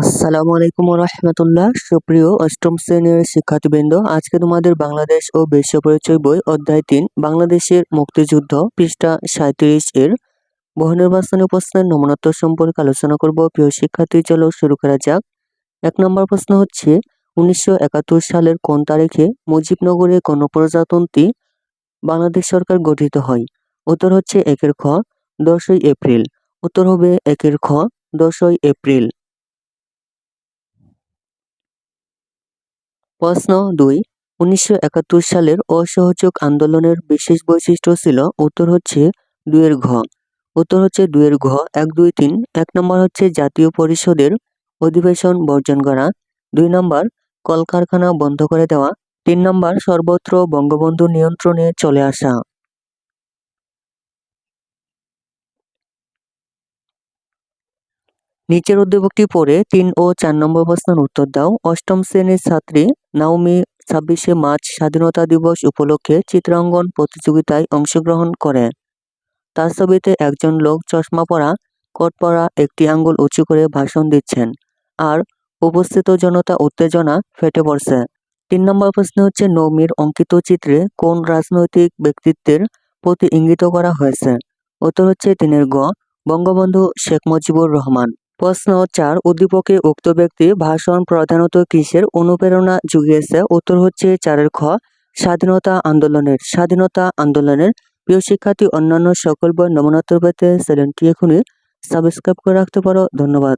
আসসালামু আলাইকুম রহমতুল্লাহ সুপ্রিয় অষ্টম শ্রেণির শিক্ষার্থীবৃন্দ, আজকে তোমাদের বাংলাদেশ ও বিশ্ব পরিচয় বই অধ্যায় তিন, বাংলাদেশের মুক্তিযুদ্ধ, পৃষ্ঠা সাঁত্রিশ এর বহু নির্বাচনী প্রশ্নের নমনত্ব সম্পর্কে আলোচনা করব। প্রিয় শিক্ষার্থী, চলো শুরু করা যাক। এক নম্বর প্রশ্ন হচ্ছে, উনিশশো একাত্তর সালের কোন তারিখে মুজিবনগরে গণপ্রজাতন্ত্রী বাংলাদেশ সরকার গঠিত হয়? উত্তর হচ্ছে একের খ, দশই এপ্রিল। উত্তর হবে একের খ, দশই এপ্রিল। প্রশ্ন দুই, উনিশশো একাত্তর সালের অসহযোগ আন্দোলনের বিশেষ বৈশিষ্ট্য ছিল উত্তর হচ্ছে দুয়ের ঘ। উত্তর হচ্ছে দুয়ের ঘ, এক, দুই, তিন। এক নম্বর হচ্ছে জাতীয় পরিষদের অধিবেশন বর্জন করা। দুই নম্বর, কলকারখানা বন্ধ করে দেওয়া। তিন নম্বর, সর্বত্র বঙ্গবন্ধু নিয়ন্ত্রণে চলে আসা। নিচের উদ্যোগটি পড়ে তিন ও চার নম্বর প্রশ্নের উত্তর দাও। অষ্টম শ্রেণির ছাত্রী নাওমি ছাব্বিশে মার্চ স্বাধীনতা দিবস উপলক্ষে চিত্রাঙ্গন প্রতিযোগিতায় অংশগ্রহণ করে। তার ছবিতে একজন লোক চশমা পরা, কোট পরা, একটি আঙ্গুল উঁচু করে ভাষণ দিচ্ছেন। আর উপস্থিত জনতা উত্তেজনা ফেটে পড়ছে। তিন নম্বর প্রশ্ন হচ্ছে নৌমির অঙ্কিত চিত্রে কোন রাজনৈতিক ব্যক্তিত্বের প্রতি ইঙ্গিত করা হয়েছে? উত্তর হচ্ছে তিনের গ। বঙ্গবন্ধু শেখ মুজিবুর রহমান। প্রশ্ন চার, উদ্দীপকে উক্ত ব্যক্তি ভাষণ প্রধানত কিসের অনুপ্রেরণা জুগিয়েছে উত্তর হচ্ছে চারের খ, স্বাধীনতা আন্দোলনের। স্বাধীনতা আন্দোলনের প্রিয় শিক্ষার্থী, অন্যান্য সকল বই নমনাত্তর পেতে চ্যানেলটি এখনই সাবস্ক্রাইব করে রাখতে পারো। ধন্যবাদ।